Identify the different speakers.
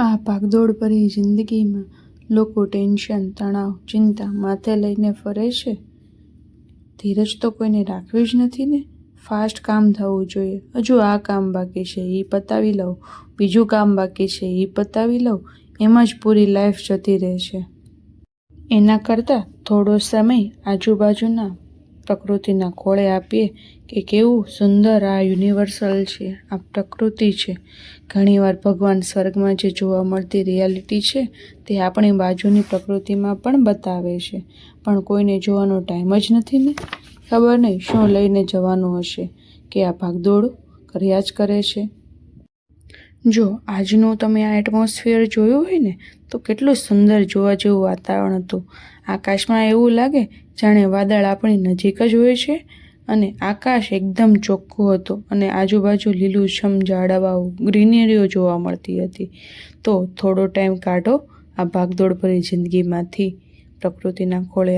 Speaker 1: આ ભાગદોડ ભરી જિંદગીમાં લોકો ટેન્શન, તણાવ, ચિંતા માથે લઈને ફરે છે? ધીરજ તો કોઈને રાખવી જ નથી ને? ફાસ્ટ કામ થવું જોઈએ. હજુ આ કામ બાકી છે એ પતાવી લઉં. બીજું કામ બાકી છે એ પતાવી લઉં. એમાં જ પૂરી લાઈફ જતી રહે છે. એના કરતાં થોડો સમય આજુબાજુના પ્રકૃતિના ખોળે આપીએ કે કેવું સુંદર આ યુનિવર્સલ છે, આ પ્રકૃતિ છે. ઘણીવાર ભગવાન સ્વર્ગમાં જે જોવા મળતી રિયાલિટી છે, તે આપણી બાજુની પ્રકૃતિમાં પણ બતાવે છે. પણ કોઈને જોવાનો ટાઈમ જ નથી ને? ખબર નહીં, શું લઈને જવાનું હશે? કે આ ભાગદોડ કર્યા જ કરે છે? જો આજનું તમે આ એટમોસ્ફિયર જોયું હોય ને, તો કેટલું સુંદર જોવા જેવું વાતાવરણ હતું. આકાશમાં એવું લાગે જાણે વાદળ આપણી નજીક જ હોય છે અને આકાશ એકદમ ચોખ્ખું હતું અને આજુબાજુ લીલુંછમ ઝાડવાઓ, ગ્રીનરીઓ જોવા મળતી હતી. તો થોડો ટાઈમ કાઢો, આ ભાગદોડ ભરી જિંદગીમાંથી પ્રકૃતિના ખોળે